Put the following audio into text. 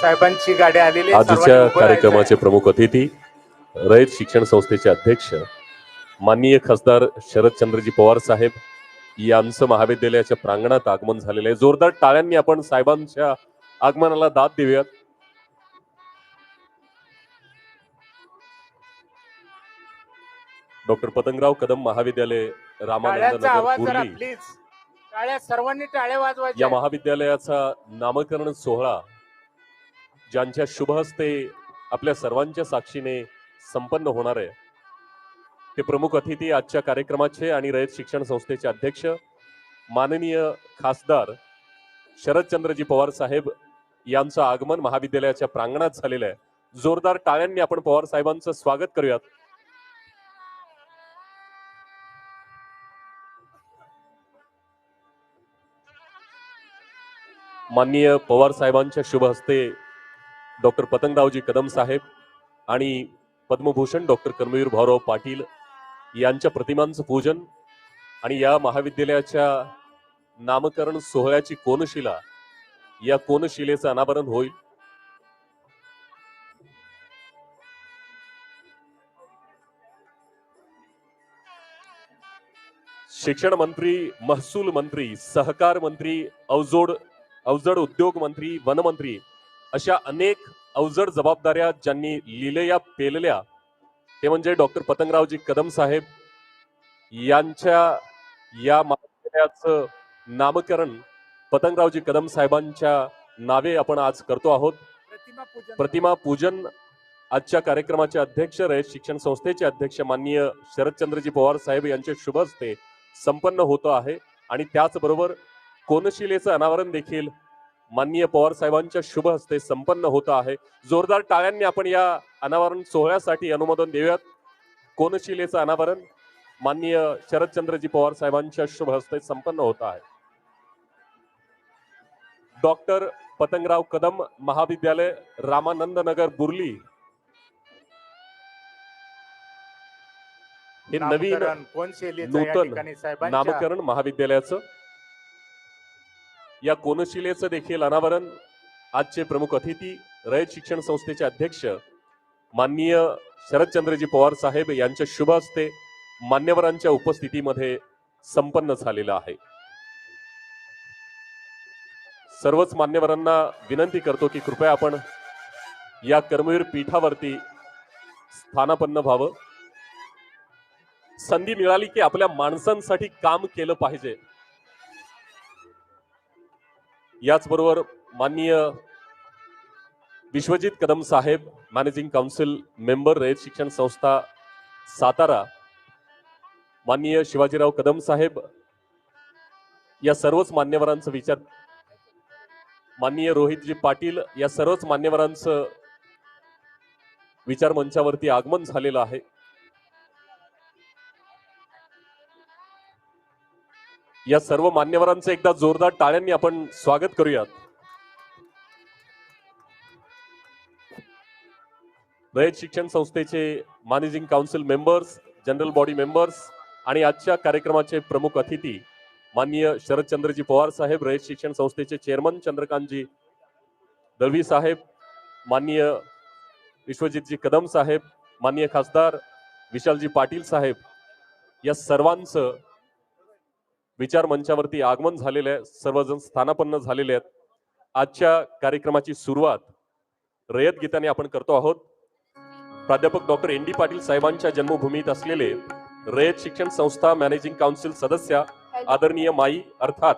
साहेबांची गाडी आलेली आजच्या कार्यक्रमाचे प्रमुख अतिथी रयत शिक्षण संस्थेचे अध्यक्ष माननीय खासदार शरदचंद्रजी पवार साहेब यांचं महाविद्यालयाच्या प्रांगणात आगमन झालेलं आहे. जोरदार टाळ्यांनी आपण साहेबांच्या आगमनाला दाद देऊयात. डॉक्टर पतंगराव कदम महाविद्यालय. रामानंद या महाविद्यालयाचा नामकरण सोहळा ज्यांच्या शुभ हस्ते आपल्या सर्वांच्या साक्षीने संपन्न होणार आहे. ते प्रमुख अतिथी आजच्या कार्यक्रमाचे आणि रयत शिक्षण संस्थेचे अध्यक्ष माननीय खासदार शरदचंद्रजी पवार साहेब यांचं आगमन महाविद्यालयाच्या प्रांगणात झालेलं आहे. जोरदार टाळ्यांनी आपण पवार साहेबांचं स्वागत करूयात. माननीय पवार साहेबांच्या शुभ हस्ते डॉक्टर पतंगरावजी कदम साहेब आणि पद्मभूषण डॉक्टर कर्मवीर भाऊराव पाटील यांच्या प्रतिमांचं पूजन आणि या महाविद्यालयाच्या नामकरण सोहळ्याची कोनशिला या कोनशिलेचं अनावरण होईल. शिक्षण मंत्री महसूल मंत्री सहकार मंत्री अवजोड अवजड उद्योग मंत्री वनमंत्री अशा अनेक अवजड जबाबदाऱ्या ज्यांनी लिहिलेल्या पेलल्या ते म्हणजे डॉक्टर पतंगरावजी कदम साहेब. यांच्या या महाविद्यालयाचं नामकरण पतंगरावजी कदम साहेबांच्या नावे आपण आज करतो आहोत. प्रतिमा पूजन प्रतिमा पूजन आजच्या कार्यक्रमाचे अध्यक्ष रयत शिक्षण संस्थेचे अध्यक्ष माननीय शरदचंद्रजी पवार साहेब यांचे शुभ हस्ते संपन्न होतं आहे आणि त्याचबरोबर कोनशिलेचं अनावरण देखील माननीय पवार साहेबांच्या शुभ हस्ते संपन्न होतं आहे. जोरदार टाळ्यांनी आपण या अनावरण सोहळ्यासाठी अनुमोदन देऊयात. कोनशिलेचं अनावरण माननीय शरदचंद्रजी पवार साहेबांच्या शुभ हस्ते संपन्न होत आहे. डॉक्टर पतंगराव कदम महाविद्यालय रामानंद नगर बुर्ली. हे नवीन नूतन नामकरण महाविद्यालयाचं. या कोनशिलेचं देखील अनावरण आजचे प्रमुख अतिथी रयत शिक्षण संस्थेचे अध्यक्ष माननीय शरदचंद्रजी पवार साहेब यांच्या शुभ हस्ते मान्यवरांच्या उपस्थितीमध्ये संपन्न झालेलं आहे. सर्वच मान्यवरांना विनंती करतो की कृपया आपण या कर्मवीर पीठावरती स्थानापन्न व्हावं. संधी मिळाली की आपल्या माणसांसाठी काम केलं पाहिजे. याचबरोबर माननीय विश्वजित कदम साहेब managing council member Rayat Shikshan Sanstha Satara माननीय शिवाजीराव कदम साहेब या सर्वच मान्यवरांचं विचार माननीय रोहितजी पाटील या सर्वच मान्यवरांचं विचार मंचावरती आगमन झालेलं आहे. या सर्व मान्यवरांचं एकदा जोरदार टाळ्यांनी आपण स्वागत करूयात. रयत शिक्षण संस्थेचे managing council members general body members आणि आजच्या कार्यक्रमाचे प्रमुख अतिथी माननीय शरदचंद्रजी पवार साहेब रयत शिक्षण संस्थेचे चेअरमन चंद्रकांतजी दळवी साहेब माननीय विश्वजितजी कदम साहेब माननीय खासदार विशालजी पाटील साहेब या सर्वांचं विचार मंचावरती आगमन झालेलं आहे. सर्वजण स्थानापन्न झालेले आहेत. आजच्या कार्यक्रमाची सुरुवात रयत गीताने आपण करतो आहोत. प्राध्यापक डॉक्टर एन डी पाटील साहेबांच्या जन्मभूमीत असलेले रयत शिक्षण संस्था मॅनेजिंग काउन्सिल सदस्य आदरणीय माई अर्थात